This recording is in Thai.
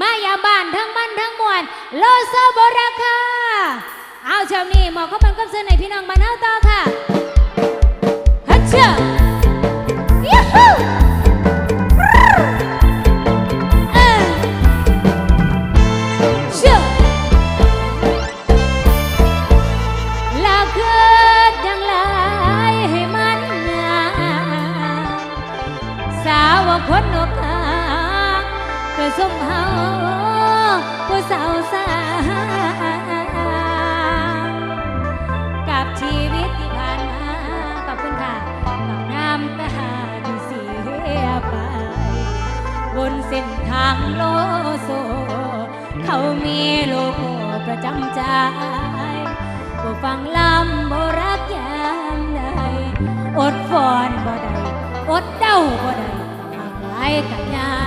มายาบ้านทั้งมันทั้งมวลโลโซโบราค่ะ เอาเช้านี้หมอก็เป็นกับเสื้อในพี่น้องบ้านเฮาต่อค่ะฮัชเชอยูฮูคนนกากระสมเฮา ทางโลโซ เขามีโลโก้ประจำใจบ่ฟังลำบ่รักยามใดอดฟอนบ่ได้อดเด้าบ่ได้หากหลายกันยา